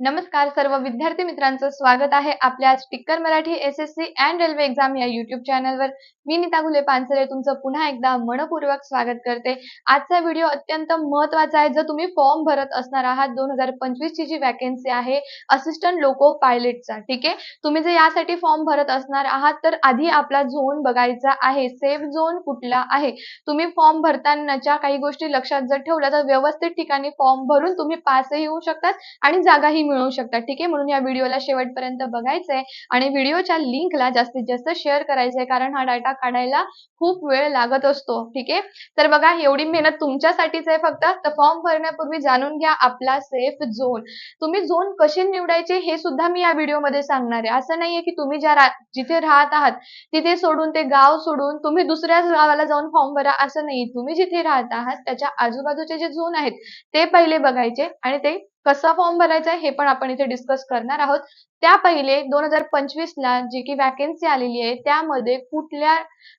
नमस्कार सर्व विद्यार्थी मित्रांचं स्वागत आहे आपल्या sticker Marathi S S C and railway exam या युट्यूब चॅनलवर. मी नीता गुले पानसरे तुमचं पुन्हा एकदा मनपूर्वक स्वागत करते. आजचा व्हिडिओ अत्यंत महत्त्वाचा आहे. जर तुम्ही फॉर्म भरत असणार आहात दोन हजार पंचवीस ची जी वॅकन्सी आहे असिस्टंट लोको पायलटचा ठीक आहे? तुम्ही जर यासाठी फॉर्म भरत असणार आहात तर आधी आपला झोन बघायचा आहे. सेफ झोन कुठला आहे? तुम्ही फॉर्म भरतानाच्या काही गोष्टी लक्षात जर ठेवल्या तर व्यवस्थित ठिकाणी फॉर्म भरून तुम्ही पासही होऊ शकतात आणि जागाही मिळवू शकता. ठीक आहे म्हणून या व्हिडिओला शेवटपर्यंत बघायचंय आणि व्हिडिओच्या लिंकला जास्तीत जास्त शेअर करायचंय कारण हा डाटा काढायला खूप वेळ लागत असतो. ठीक आहे? तर बघा एवढी मेहनत तुमच्यासाठीच आहे फक्त. तर फॉर्म भरण्यापूर्वी जाणून घ्या आपला सेफ झोन तुम्ही झोन कसे निवडायचे हे सुद्धा मी या व्हिडिओमध्ये सांगणार आहे. असं नाहीये की तुम्ही ज्या जिथे राहत आहात तिथे सोडून ते गाव सोडून तुम्ही दुसऱ्याच गावाला जाऊन फॉर्म भरा. असं नाही. तुम्ही जिथे राहत आहात त्याच्या आजूबाजूचे जे झोन आहेत ते पहिले बघायचे आणि ते कसा फॉर्म भरायचा आहे हे पण आपण इथे डिस्कस करणार आहोत. त्या पहिले दोन हजार पंचवीस ला जी की वॅकन्सी आलेली आहे त्यामध्ये कुठल्या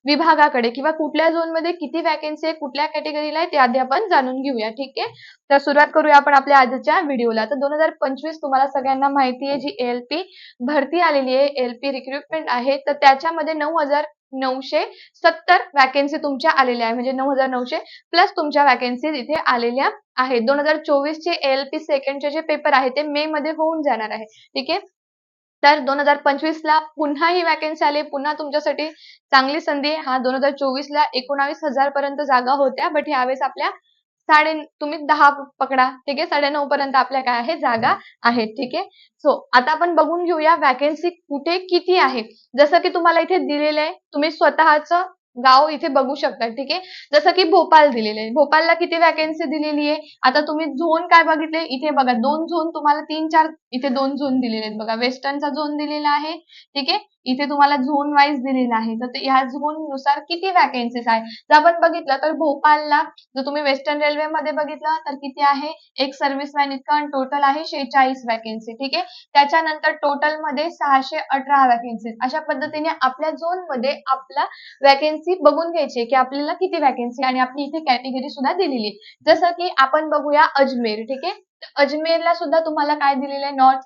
विभागाकडे किंवा कुठल्या झोनमध्ये किती वॅकन्सी आहे कुठल्या कॅटेगरीला आहे ते आधी आपण जाणून घेऊया ठीक आहे? तर सुरुवात करूया आपण आपल्या आजच्या व्हिडिओला तर दोन हजार पंचवीस तुम्हाला सगळ्यांना माहिती आहे जी एलपी भरती आलेली आहे एलपी रिक्रुटमेंट आहे. तर त्याच्यामध्ये नऊ हजार नऊशे सत्तर वॅकन्सी तुमच्या आलेल्या आहे. म्हणजे नऊ हजार नऊशे प्लस तुमच्या वॅकेन्सीज इथे आलेल्या आहेत. दोन हजार चोवीस चे एल पी सेकंडचे जे पेपर आहे ते मे मध्ये होऊन जाणार आहे. ठीक? आहे तर दोन हजार पंचवीस ला पुन्हा ही वॅकन्सी आली. पुन्हा तुमच्यासाठी चांगली संधी हा दोन हजार चोवीस ला एकोणावीस हजार पर्यंत जागा होत्या. बट यावेळेस आपल्या साडे तुम्ही दहा पकडा ठीक? आहे साडे नऊ पर्यंत आपल्या काय आहे? जागा आहेत ठीक? आहे सो आता आपण बघून घेऊया वॅकन्सी कुठे किती आहे. जसं की तुम्हाला इथे दिलेलं आहे तुम्ही स्वतःच गाव इथे बघू शकता ठीक? आहे जसं की भोपाल दिलेले आहे. भोपालला किती वॅकन्सी दिलेली आहे? आता तुम्ही झोन काय बघितले? इथे बघा दोन झोन तुम्हाला तीन चार इथे दोन झोन दिलेले आहेत. बघा वेस्टर्नचा झोन दिलेला आहे ठीक? आहे इथे तुम्हाला झोन वाईज दिलेला आहे. तर या झोननुसार किती वॅकेन्सीज आहे जर आपण बघितलं तर भोपालला जर तुम्ही वेस्टर्न रेल्वे मध्ये बघितलं तर किती आहे? एक सर्व्हिसमॅन इतकं टोटल आहे शेहेचाळीस वॅकन्सी ठीक आहे? त्याच्यानंतर टोटलमध्ये सहाशे अठरा वॅकेन्सीज अशा पद्धतीने आपल्या झोनमध्ये आपला वॅकेन्सी बघून घ्यायची की आपल्याला किती वॅकन्सी आणि आपली इथे कॅटेगरी सुद्धा दिलेली जसं की आपण बघूया अजमेर ठीक आहे? अजमेरला सुद्धा तुम्हाला काय दिलेलं आहे? नॉर्थ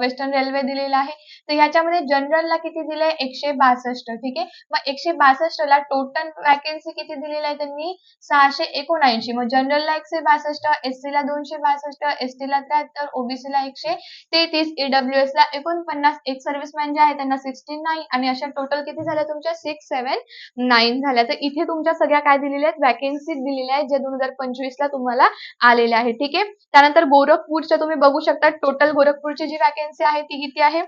वेस्टर्न रेल्वे दिलेला आहे. तर याच्यामध्ये जनरलला किती दिले एकशे बासष्ट. ठीक आहे? मग एकशे बासष्ट ला टोटल वॅकन्सी किती दिलेली आहे त्यांनी? सहाशे एकोणऐंशी. मग जनरलला एकशे बासष्ट एससी ला दोनशे बासष्ट एसटी ला त्र्याहत्तर ओबीसी ला एकशे तेहतीस ईडब्ल्यूएस ला एकोणपन्नास. एक सर्व्हिसमॅन जे आहे त्यांना सिक्स्टी नाईन आणि अशा टोटल किती झाल्या तुमच्या? सिक्स सेव्हन नाईन झाल्या. तर इथे तुमच्या सगळ्या काय दिलेल्या आहेत? वॅकन्सी दिलेल्या आहेत जे दोन हजार पंचवीस ला तुम्हाला आलेल्या आहेत ठीक आहे? त्यानंतर गोरखपूरच्या तुम्ही बघू शकता. टोटल गोरखपूरची जी वॅकेन्सी आहे ती किती आहे?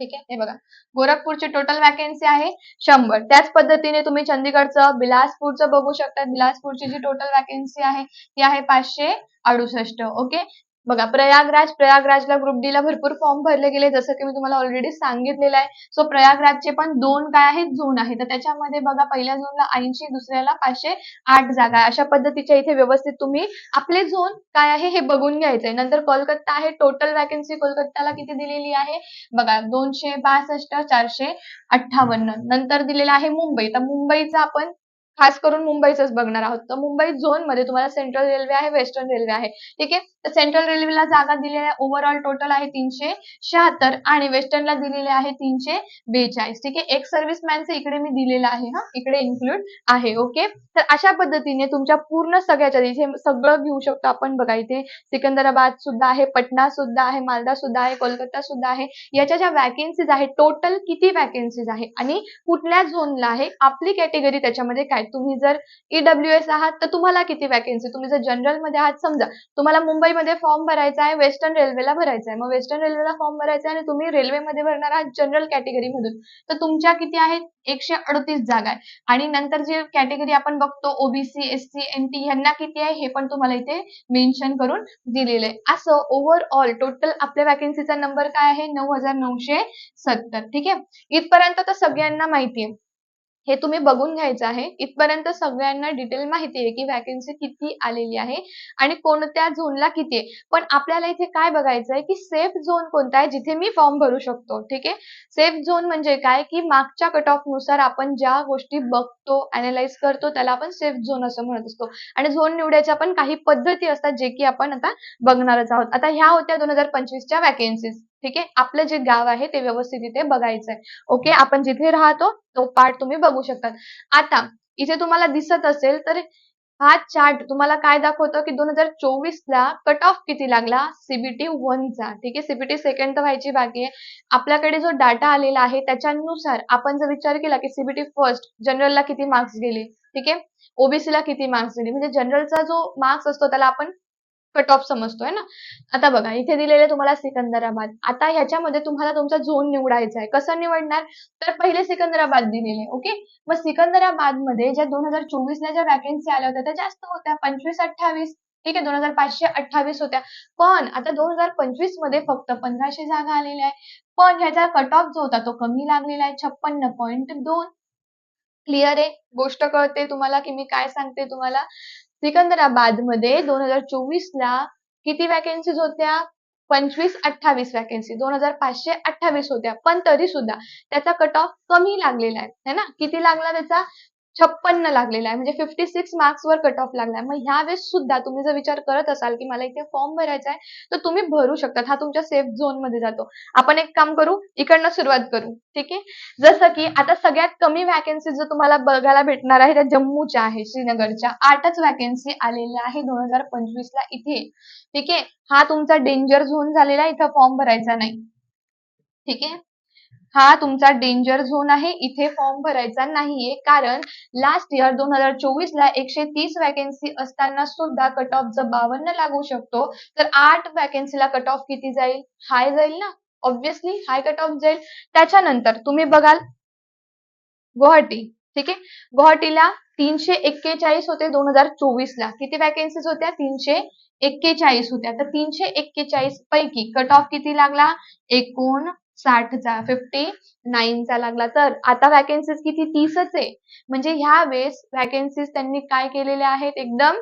ठीक आहे हे बघा. गोरखपूरची टोटल वॅकन्सी आहे शंभर. त्याच पद्धतीने तुम्ही चंदीगडचं बिलासपूरचं बघू शकता. बिलासपूरची जी टोटल वॅकन्सी आहे ती आहे पाचशे अडुसष्ट. ओके? बघा प्रयागराज प्रयागराजला ग्रुप डी ला भरपूर फॉर्म भरले गेले जसं की मी तुम्हाला ऑलरेडी सांगितलेलं आहे. सो प्रयागराजचे पण दोन काय आहेत? झोन आहे तर त्याच्यामध्ये बघा पहिल्या झोनला ऐंशी दुसऱ्याला पाचशे आठ जागा अशा पद्धतीच्या इथे व्यवस्थित तुम्ही आपले झोन काय आहे हे बघून घ्यायचंय. नंतर कोलकाता आहे. टोटल वॅकन्सी कोलकाताला किती दिलेली आहे? बघा दोनशे बासष्ट चारशे अठ्ठावन्न. नंतर दिलेलं आहे मुंबई. तर मुंबईचा आपण खास करून मुंबईच बघणार आहोत. तर मुंबई झोनमध्ये तुम्हाला सेंट्रल रेल्वे आहे वेस्टर्न रेल्वे आहे. ठीक आहे? तर सेंट्रल रेल्वेला जागा दिलेल्या ओव्हरऑल टोटल आहे तीनशे शहात्तर आणि वेस्टर्नला दिलेले आहे तीनशे बेचाळीस. ठीक आहे? एक सर्व्हिसमॅनचं इकडे मी दिलेलं आहे हा? इकडे इन्क्लूड आहे ओके तर अशा पद्धतीने तुमच्या पूर्ण सगळ्याच्या इथे सगळं घेऊ शकतो आपण बघा इथे. सिकंदराबाद सुद्धा आहे पटना सुद्धा आहे मालदा सुद्धा आहे कोलकाता सुद्धा आहे. याच्या ज्या वॅकन्सीज आहेत टोटल किती वॅकन्सीज आहे आणि कुठल्या झोनला आहे? आपली कॅटेगरी त्याच्यामध्ये काय तुम्ही जर ईडब्ल्यू एस आहात तर तुम्हाला किती वॅकन्सी तुम्ही जर जनरलमध्ये आहात समजा तुम्हाला मुंबईमध्ये फॉर्म भरायचा आहे वेस्टर्न रेल्वेला भरायचा आहे. मग वेस्टर्न रेल्वेला फॉर्म भरायचा आहे आणि तुम्ही रेल्वेमध्ये भरणार आहात जनरल कॅटेगरी मधून. तर तुमच्या किती आहेत? एकशे अडतीस जागा आहे. आणि नंतर जे कॅटेगरी आपण बघतो OBC S C N T ह्यांना किती आहे? हे पण तुम्हाला इथे मेन्शन करून दिलेलं आहे. असं ओव्हरऑल टोटल आपल्या वॅकन्सीचा नंबर काय आहे? नऊ हजार नऊशे सत्तर. ठीक आहे? इथपर्यंत तर सगळ्यांना माहिती आहे. हे तुम्ही बघून घ्यायचं आहे. इथपर्यंत सगळ्यांना डिटेल माहिती आहे की वॅकन्सी किती आलेली आहे आणि कोणत्या झोनला किती आहे. पण आपल्याला इथे काय बघायचं आहे की सेफ झोन कोणता आहे जिथे मी फॉर्म भरू शकतो. ठीक आहे? सेफ झोन म्हणजे काय? की मागच्या कट ऑफनुसार आपण ज्या गोष्टी बघतो अनालाइज करतो त्याला आपण सेफ झोन असं म्हणत असतो. आणि झोन निवडायच्या पण काही पद्धती असतात जे की आपण आता बघणारच आहोत. आता ह्या होत्या दोन हजार पंचवीसच्या वॅकन्सीज ठीक आहे? आपलं जे गाव आहे ते व्यवस्थित इथे बघायचं आहे ओके आपण जिथे राहतो तो पार्ट तुम्ही बघू शकता. आता इथे तुम्हाला दिसत असेल तर हा चार्ट तुम्हाला काय दाखवतो की दोन हजार चोवीस ला कट ऑफ किती लागला? सीबीटी चा. ठीक आहे? सीबीटी सेकंड तर व्हायची बाकी आहे. आपल्याकडे जो डाटा आलेला आहे त्याच्यानुसार आपण जर विचार केला की सीबीटी फर्स्ट जनरलला किती मार्क्स गेले? ठीक आहे? ओबीसी ला किती मार्क्स दिले म्हणजे जनरलचा जो मार्क्स असतो त्याला आपण कट ऑफ समजतोय ना? आता बघा इथे दिलेले तुम्हाला सिकंदराबाद. आता ह्याच्यामध्ये तुम्हाला तुमचा झोन निवडायचा आहे कसं निवडणार? तर पहिले सिकंदराबाद दिलेले ओके मग सिकंदराबादमध्ये ज्या दोन हजार चोवीस ला ज्या वॅकन्सी आल्या होत्या त्या जास्त होत्या. पंचवीस अठ्ठावीस. ठीक आहे दोन हजार पाचशे अठ्ठावीस होत्या. पण आता दोन हजार पंचवीसमध्ये फक्त पंधराशे जागा आलेल्या आहे पण ह्याचा कट ऑफ जो होता तो कमी लागलेला आहे. छप्पन्न पॉईंट दोन. क्लिअर आहे? गोष्ट कळते तुम्हाला की मी काय सांगते तुम्हाला? सिकंदराबादमध्ये दोन हजार चोवीस ला किती वॅकन्सीज होत्या? पंचवीस अठ्ठावीस वॅकन्सी दोन हजार पाचशे अठ्ठावीस होत्या. पण तरी सुद्धा त्याचा कट ऑफ कमी लागलेला आहे. है ना? किती लागला त्याचा? छप्पन्न लागलेला आहे. म्हणजे फिफ्टी सिक्स मार्क्सवर कट ऑफ लागलाय मग ह्या वेळेस सुद्धा तुम्ही जर विचार करत असाल की मला इथे फॉर्म भरायचा आहे तर तुम्ही भरू शकता हा तुमच्या सेफ झोनमध्ये जातो. आपण एक काम करू इकडनं सुरुवात करू. ठीक आहे? जसं की आता सगळ्यात कमी वॅकन्सी जर तुम्हाला बघायला भेटणार आहे त्या जम्मूच्या आहे श्रीनगरच्या. आठच वॅकन्सी आलेल्या आहे दोन हजार पंचवीस ला इथे. ठीक आहे? हा तुमचा डेंजर झोन झालेला आहे इथं फॉर्म भरायचा नाही. ठीक आहे? हा तुमचा डेंजर झोन आहे. इथे फॉर्म भरायचा नाहीये. कारण लास्ट इयर दोन हजार चोवीस ला एकशे तीस वॅकन्सी असताना सुद्धा कट ऑफ जर बावन्न लागू शकतो तर आठ वॅकन्सीला कट ऑफ किती जाईल? हाय जाईल ना? ऑब्विसली हाय कट ऑफ जाईल. त्याच्यानंतर तुम्ही बघाल गुवाहाटी ठीक आहे? गुवाहाटीला तीनशे एक्केचाळीस होते दोन हजार चोवीस ला किती वॅकन्सीज होत्या? तीनशे एक्केचाळीस होत्या. तर तीनशे एक्केचाळीस पैकी कट ऑफ किती लागला? एकोण साठचा फिफ्टी नाईनचा लागला. तर आता वॅकन्सीज किती? तीसच आहे. म्हणजे ह्या वेळेस वॅकन्सीज त्यांनी काय केलेल्या आहेत? एकदम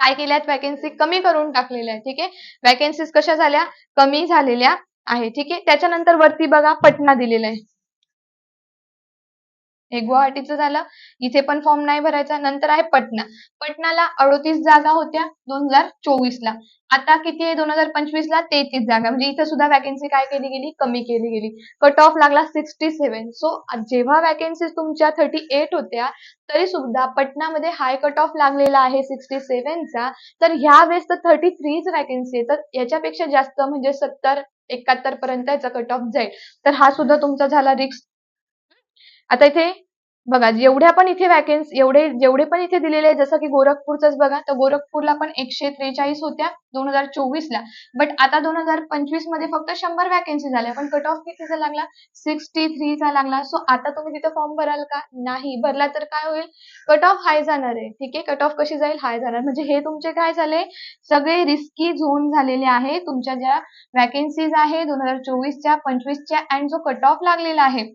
काय केल्यात आहेत? वॅकन्सी कमी करून टाकलेल्या आहेत. ठीक आहे? वॅकन्सीज कशा झाल्या? कमी झालेल्या आहे ठीक आहे? त्याच्यानंतर वरती बघा पटना दिलेला आहे. हे गुवाहाटीचं झालं. इथे पण फॉर्म नाही भरायचा नंतर आहे पटना पटनाला अडोतीस जागा होत्या दोन हजार चोवीस ला आता किती आहे? दोन हजार पंचवीस ला तेहतीस जागा. म्हणजे इथे सुद्धा वॅकन्सी काय केली गेली? कमी केली गेली. कट ऑफ लागला सिक्स्टी सेव्हन सो जेव्हा वॅकन्सी तुमच्या थर्टी एट होत्या तरी सुद्धा पटनामध्ये हाय कट ऑफ लागलेला आहे सिक्स्टी सेव्हनचा तर ह्या वेळेस तर थर्टी थ्रीच वॅकन्सी आहे. तर याच्यापेक्षा जास्त म्हणजे सत्तर एकाहत्तर पर्यंत याचा कट ऑफ जाईल. तर हा सुद्धा तुमचा झाला रिक्स आता इथे बघा जेवढ्या पण इथे वॅकन्सी एवढे जेवढे पण इथे दिलेले आहे जसं की गोरखपूरचंच बघा तर गोरखपूरला पण एकशे त्रेचाळीस होत्या दोन हजार चोवीसला. बट आता दोन हजार पंचवीसमध्ये फक्त शंभर वॅकन्सी झाल्या पण कट ऑफ कितीचा लागला? सिक्स्टी थ्रीचा लागला. सो आता तुम्ही तिथे फॉर्म भराल का? नाही. भरला तर काय होईल? कट ऑफ हाय जाणार आहे. ठीक आहे? कट ऑफ कशी जाईल? हाय जाणार. म्हणजे हे तुमचे काय झाले? सगळे रिस्की झोन झालेले आहे. तुमच्या ज्या वॅकन्सीज आहे दोन हजार चोवीसच्या पंचवीसच्या अँड जो कट ऑफ लागलेला आहे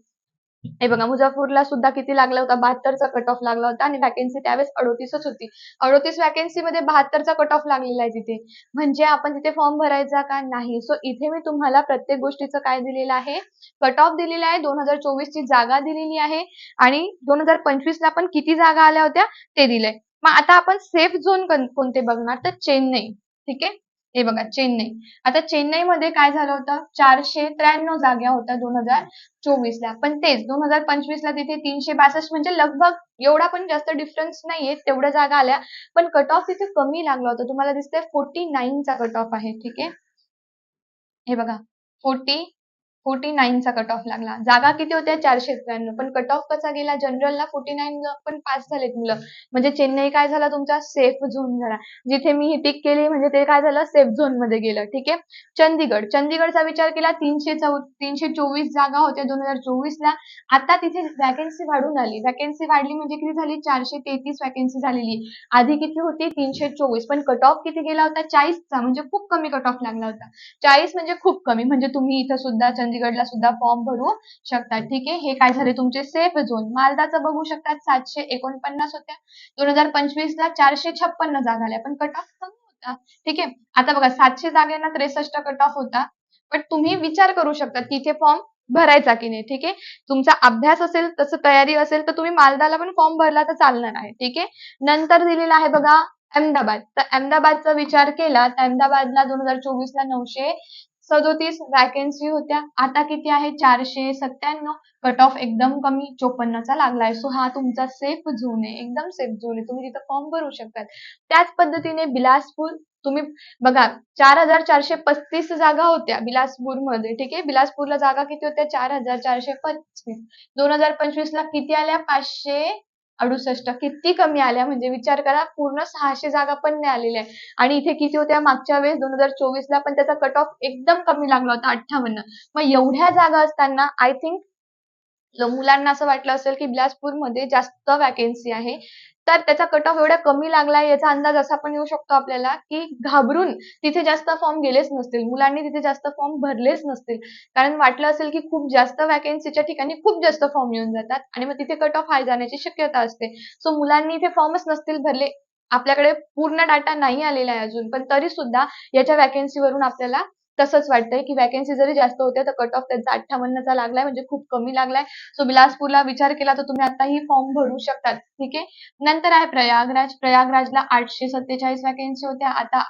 हे बघा मुझफ्फरला सुद्धा किती लागला होता? बहात्तरचा कट ऑफ लागला होता आणि वॅकन्सी त्यावेळेस अडोतीसच होती. अडोतीस वॅकन्सीमध्ये बहात्तरचा कट ऑफ लागलेला आहे तिथे. म्हणजे आपण तिथे फॉर्म भरायचा का? नाही. सो इथे मी तुम्हाला प्रत्येक गोष्टीचं काय दिलेलं आहे? कट ऑफ दिलेला आहे. दोन हजार चोवीस ची जागा दिलेली आहे. आणि दोन हजार पंचवीस ला पण किती जागा आल्या होत्या? ते दिलंय. मग आता आपण सेफ झोन कोणते बघणार? तर चेन्नई. ठीक आहे? हे बघा चेन्नई. आता चेन्नईमध्ये काय झालं होतं? चारशे त्र्याण्णव जागा होत्या दोन हजार चोवीस ला पण तेच दोन हजार पंचवीस ला तिथे तीनशे बासष्ट म्हणजे लगभग एवढा पण जास्त डिफरन्स नाहीये तेवढ्या जागा आल्या. पण कट ऑफ तिथे कमी लागला होता. तुम्हाला दिसतंय फोर्टी नाईनचा कट ऑफ आहे ठीक आहे? हे बघा फोर्टी फोर्टी नाईनचा कट ऑफ लागला. जागा किती होत्या? चारशे त्र्याण्णव पण कट ऑफ कसा गेला? जनरलला फोर्टी नाईन पण पास झालेत मुलं. म्हणजे चेन्नई काय झाला तुमचा? सेफ झोन झाला. जिथे मी ही पिक केली म्हणजे ते काय झालं? सेफ झोनमध्ये गेलं. ठीक आहे? चंदीगड. चंदीगडचा विचार केला तीनशे चौ तीनशे चोवीस जागा होत्या दोन हजार चोवीस ला आता तिथे वॅकन्सी वाढून आली. वॅकन्सी वाढली म्हणजे किती झाली? चारशे तेहतीस वॅकन्सी झालेली. आधी किती होती? तीनशे चोवीस. पण कट ऑफ किती गेला होता? चाळीसचा. म्हणजे खूप कमी कट ऑफ लागला होता. चाळीस म्हणजे खूप कमी. म्हणजे तुम्ही इथं सुद्धा चंदीगडला सुद्धा फॉर्म भरू शकतात. ठीक आहे? हे काय झाले तुमचे सेफ झोन मालदाचं बघू शकतात सातशे एकोणपन्नास होत्या. दोन हजार पंचवीस ला चारशे छप्पन्न जागा आल्या. पण कट ऑफ कमी होता. ठीक आहे? आता बघा सातशे जागेना त्रेसष्ट कट ऑफ होता. पण तुम्ही विचार करू शकता तिथे फॉर्म भरायचा की नाही. ठीक आहे? तुमचा अभ्यास असेल तसं तयारी असेल तर तुम्ही मालदाला पण फॉर्म भरला तर चालणार आहे. ठीक आहे? नंतर दिलेला आहे बघा अहमदाबाद. तर अहमदाबादचा विचार केला तर अहमदाबादला दोन हजार चोवीस ला नऊशे सदोतीस वॅकन्सी होत्या आता किती आहे? चारशे सत्त्याण्णव. कट ऑफ एकदम कमी चोपन्नचा लागलाय. सो हा तुमचा सेफ झोन आहे. एकदम सेफ झोन आहे. तुम्ही तिथं फॉर्म भरू शकतात. त्याच पद्धतीने बिलासपूर तुम्ही बघा चार हजार चारशे पस्तीस जागा होत्या बिलासपूरमध्ये ठीक आहे? बिलासपूरला जागा किती होत्या? चार हजार चारशे पस्तीस. दोन हजार पंचवीस ला किती आल्या? पाचशे अडुसष्ट किती कमी आल्या? म्हणजे विचार करा पूर्ण सहाशे जागा पण नाही आलेल्या आहे आणि इथे किती होत्या? मागच्या वेळेस दोन हजार चोवीस ला पण त्याचा कट ऑफ एकदम कमी लागला होता अठ्ठावन्न. मग एवढ्या जागा असताना आय थिंक मुलांना असं वाटलं असेल की बिलासपूरमध्ये जास्त वॅकेन्सी आहे तर त्याचा कट ऑफ एवढा कमी लागलाय याचा अंदाज असा पण येऊ शकतो आपल्याला की घाबरून तिथे जास्त फॉर्म गेलेच नसतील मुलांनी तिथे जास्त फॉर्म भरलेच नसतील. कारण वाटलं असेल की खूप जास्त वॅकेन्सीच्या ठिकाणी खूप जास्त फॉर्म येऊन जातात आणि मग तिथे कट ऑफ हाय जाण्याची शक्यता असते. सो मुलांनी इथे फॉर्मच नसतील भरले आपल्याकडे पूर्ण डाटा नाही आलेला आहे अजून पण तरी सुद्धा याच्या वॅकेन्सीवरून आपल्याला तसंच वाटतंय की वॅकन्सी जरी जास्त होत्या तर कट ऑफ त्यांचा अठ्ठावन्नचा लागलाय म्हणजे खूप कमी लागलाय. सो बिलासपूरला विचार केला तर तुम्ही आता ही फॉर्म भरू शकतात. ठीक आहे? नंतर आहे प्रयागराज. प्रयागराजला आठशे सत्तेचाळीस वॅकन्सी होत्या. आता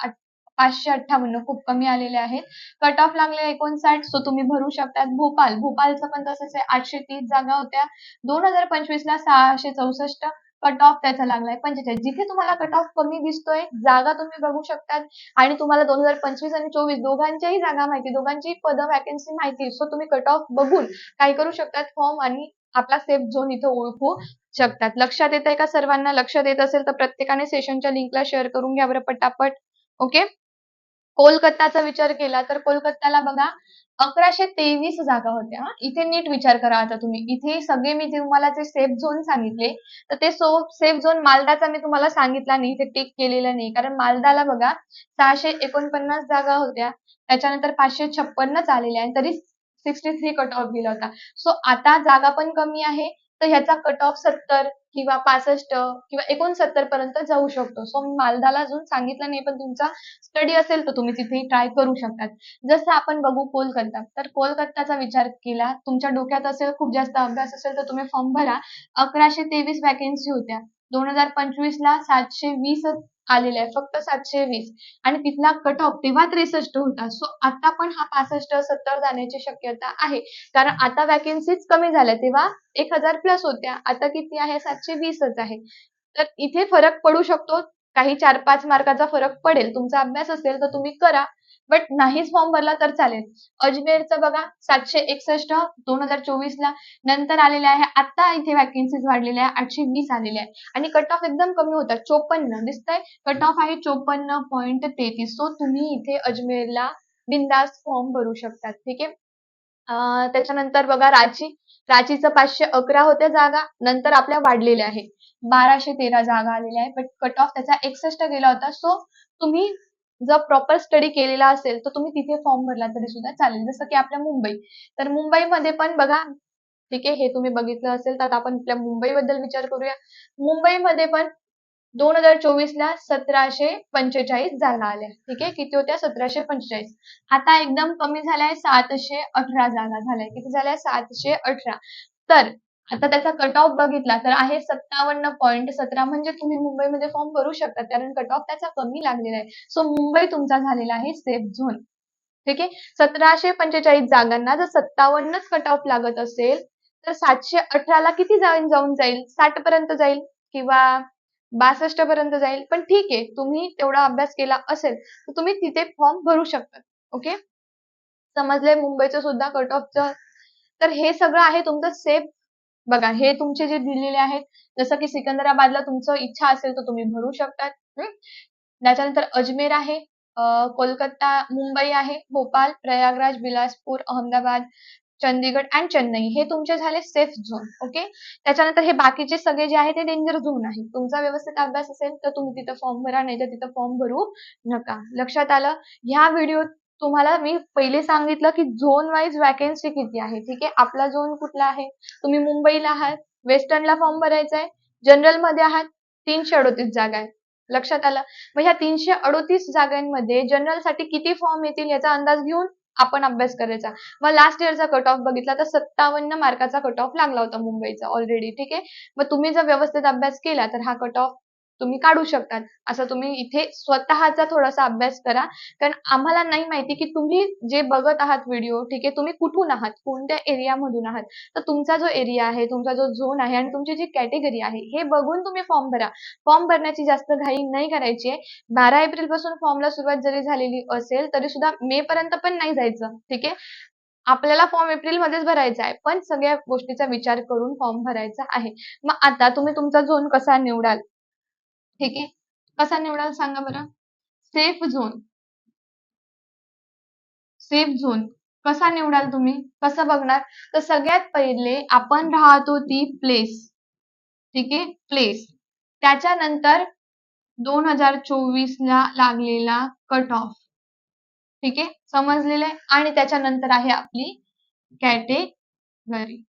पाचशे अठ्ठावन्न खूप कमी आलेले आहेत. कट ऑफ लागले एकोणसाठ सो तुम्ही भरू शकतात. भोपाल. भोपालचं पण तसंच आहे. आठशे तीस जागा होत्या. दोन हजार पंचवीस ला सहाशे चौसष्ट. कट ऑफ त्याचा लागलाय. पंचेचाळीस जिथे तुम्हाला कट ऑफ कमी दिसतोय जागा तुम्ही बघू शकतात. आणि तुम्हाला दोन हजार पंचवीस आणि चोवीस दोघांच्याही जागा माहिती दोघांचीही पद वॅकन्सी माहिती सो तुम्ही कट ऑफ बघून काय करू शकतात फॉर्म आणि आपला सेफ झोन इथं ओळखू शकतात. लक्षात येत आहे का सर्वांना? लक्षात येत असेल तर प्रत्येकाने सेशनच्या लिंकला शेअर करून घ्या बरं पटापट. ओके कोलकाताचा विचार केला तर कोलकाताला बघा अकराशे तेवीस जागा होत्या. इथे नीट विचार करा आता तुम्ही. इथे सगळे मी तुम्हाला जे सेफ झोन सांगितले तर ते सो सेफ झोन मालदाचा मी तुम्हाला सांगितला नाही इथे टिक केलेला नाही. कारण मालदाला बघा सहाशे एकोणपन्नास जागा होत्या. त्याच्यानंतर पाचशे छप्पन्नच आलेल्या आहे तरी सिक्स्टी थ्री कट ऑफ दिला होता. सो आता जागा पण कमी आहे. तर ह्याचा कट ऑफ सत्तर किंवा पासष्ट किंवा एकोणसत्तर पर्यंत जाऊ शकतो. सो मी मालदाला अजून सांगितलं नाही पण तुमचा स्टडी असेल तर तुम्ही तिथे ट्राय करू शकतात. जसं आपण बघू कोलकाता तर कोलकाताचा विचार केला तुमच्या डोक्यात असेल खूप जास्त अभ्यास असेल तर तुम्ही फॉर्म भरा. अकराशे तेवीस वॅकेन्सी होत्या. दोन हजार पंचवीस ला सातशे वीस आलेले आहे. फक्त सातशे वीस. आणि तिथला कट ऑफ तेव्हा त्रेसष्ट होता. सो आता पण हा पासष्ट सत्तर जाण्याची शक्यता आहे. कारण आता वॅकन्सीज कमी झाल्या. तेव्हा एक हजार प्लस होत्या. आता किती आहे? सातशे वीसच आहे. तर इथे फरक पडू शकतो. काही चार पाच मार्काचा फरक पडेल. तुमचा अभ्यास असेल तर तुम्ही करा. बट नाहीच फॉर्म भरला तर चालेल. अजमेरचं बघा सातशे एकसष्ट दोन हजार चोवीस ला नंतर आलेले आहे आता इथे वॅकन्सीज वाढलेल्या आहे आठशे वीस आलेले आहे. आणि कट ऑफ एकदम कमी होतात चोपन्न. दिसतंय कट ऑफ आहे चोपन्न पॉईंट तेहतीस. सो तुम्ही इथे अजमेरला बिंदास फॉर्म भरू शकतात. ठीक आहे? त्याच्यानंतर बघा रांची. रांचीचं पाचशे अकरा होत्या जागा नंतर आपल्या वाढलेल्या आहे. बाराशे तेरा जागा आलेल्या आहे बट कट ऑफ त्याचा एकसष्ट गेला होता. सो तुम्ही जर प्रॉपर स्टडी केलेला असेल तर तुम्ही तिथे फॉर्म भरला तरी सुद्धा चालेल. जसं की आपल्या मुंबई. तर मुंबईमध्ये पण बघा ठीक आहे हे तुम्ही बघितलं असेल तर आपण आपल्या मुंबईबद्दल विचार करूया. मुंबईमध्ये पण दोन हजार चोवीस ला सतराशे पंचेचाळीस जागा आल्या. ठीक आहे किती होत्या? सतराशे पंचेचाळीस. आता एकदम कमी झाल्या सातशे अठरा जागा झाल्या किती झाल्या? सातशे अठरा. तर आता त्याचा कट ऑफ बघितला तर आहे सत्तावन्न पॉईंट सतरा म्हणजे तुम्ही मुंबईमध्ये फॉर्म भरू शकता. कारण कट ऑफ त्याचा कमी लागलेला आहे. सो मुंबई तुमचा झालेला आहे सेफ झोन ठीक आहे? सतराशे पंचेचाळीस जागांना जर सत्तावन्नच कट ऑफ लागत असेल तर सातशे अठराला किती जाऊन जाऊन जाईल? साठ पर्यंत जाईल किंवा बासष्ट पर्यंत जाईल? पण ठीक आहे तुम्ही तेवढा अभ्यास केला असेल तर तुम्ही तिथे फॉर्म भरू शकता. ओके? समजले मुंबईचं सुद्धा कट ऑफचं तर हे सगळं आहे तुमचं सेफ बघा हे तुमचे जे दिलेले आहेत जसं की सिकंदराबादला तुमचं इच्छा असेल तर तुम्ही भरू शकतात त्याच्यानंतर अजमेर आहे कोलकाता मुंबई आहे भोपाल प्रयागराज बिलासपूर अहमदाबाद चंदीगड अँड चेन्नई. हे तुमचे झाले सेफ झोन ओके त्याच्यानंतर हे बाकीचे सगळे जे आहे ते डेंजर झोन आहे. तुमचा व्यवस्थित अभ्यास असेल तर तुम्ही तिथं फॉर्म भरा नाही तर तिथं फॉर्म भरू नका. लक्षात आलं? ह्या व्हिडिओ तुम्हाला मी पहिले सांगितलं की झोन वाईज वॅकन्सी किती आहे ठीक आहे? आपला झोन कुठला आहे? तुम्ही मुंबईला आहात वेस्टर्नला फॉर्म भरायचा आहे जनरलमध्ये आहात तीनशे अडोतीस जागा आहेत. लक्षात आलं? मग ह्या तीनशे अडोतीस जागांमध्ये जनरलसाठी किती फॉर्म येतील याचा अंदाज घेऊन आपण अभ्यास करायचा. मग लास्ट इयरचा कट ऑफ बघितला तर सत्तावन्न मार्काचा कट ऑफ लागला होता मुंबईचा ऑलरेडी ठीक आहे? मग तुम्ही जर व्यवस्थित अभ्यास केला तर हा कट ऑफ तुम्ही काढू शकतात. असं तुम्ही इथे स्वतःचा थोडासा अभ्यास करा. कारण आम्हाला नाही माहिती की तुम्ही जे बघत आहात व्हिडिओ ठीक आहे तुम्ही कुठून आहात? कोणत्या एरियामधून आहात? तर तुमचा जो एरिया आहे तुमचा जो झोन आहे आणि तुमची जी कॅटेगरी आहे हे बघून तुम्ही फॉर्म भरा. फॉर्म भरण्याची जास्त घाई नाही करायची आहे. बारा एप्रिलपासून फॉर्मला सुरुवात जरी झालेली असेल तरी सुद्धा मे पर्यंत पण नाही जायचं ठीक आहे? आपल्याला फॉर्म एप्रिल मध्येच भरायचा आहे पण सगळ्या गोष्टीचा विचार करून फॉर्म भरायचा आहे. मग आता तुम्ही तुमचा झोन कसा निवडाल? ठीक आहे. कसा निवडाल सांगा बरं. सेफ झोन सेफ झोन कसा निवडाल तुम्ही? कसं बघणार? तर सगळ्यात पहिले आपण राहतो ती प्लेस ठीक आहे? प्लेस त्याच्यानंतर दोन हजार चोवीस ला लागलेला कट ऑफ ठीक आहे? समजलेलं आहे? आणि त्याच्यानंतर आहे आपली कॅटेगरी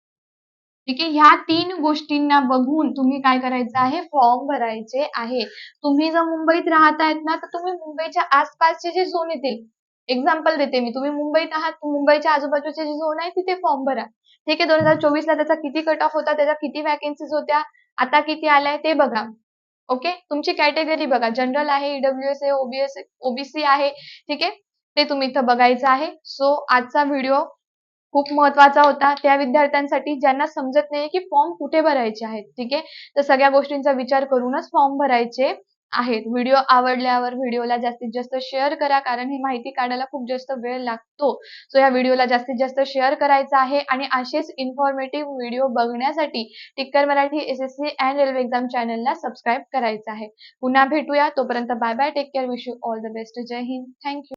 ठीक आहे? ह्या तीन गोष्टींना बघून तुम्ही काय करायचं आहे? फॉर्म भरायचे आहे. तुम्ही जर मुंबईत राहतायत ना तर तुम्ही मुंबईच्या आसपासचे जे झोन येतील एक्झाम्पल देते मी. तुम्ही मुंबईत आहात मुंबईच्या आजूबाजूचे जे झोन आहे तिथे फॉर्म भरा. ठीक आहे? दोन हजार चोवीस ला त्याचा किती कट ऑफ होता? त्याच्या किती वॅकन्सीज होत्या? आता किती आलाय? ते बघा. ओके? तुमची कॅटेगरी बघा. जनरल आहे ईडब्ल्यूएस आहे ओबीएस ओबीसी आहे. ठीक आहे? ते तुम्ही इथं बघायचं आहे. सो आजचा व्हिडिओ खूप महत्त्वाचा होता. त्या विद्यार्थ्यांसाठी ज्यांना समजत नाही की फॉर्म कुठे भरायचे आहेत. ठीक आहे? तर सगळ्या गोष्टींचा विचार करूनच फॉर्म भरायचे आहेत. व्हिडिओ आवडल्यावर व्हिडिओला जास्तीत जास्त शेअर करा कारण ही माहिती काढायला खूप जास्त वेळ लागतो. सो या व्हिडिओला जास्तीत जास्त शेअर करायचा आहे आणि असेच इन्फॉर्मेटिव्ह व्हिडिओ बघण्यासाठी टिक्कर Marathi S S C and railway exam चॅनलला सबस्क्राईब करायचं आहे. पुन्हा भेटूया. तोपर्यंत bye bye take care wish you all the best Jai Hind. Thank you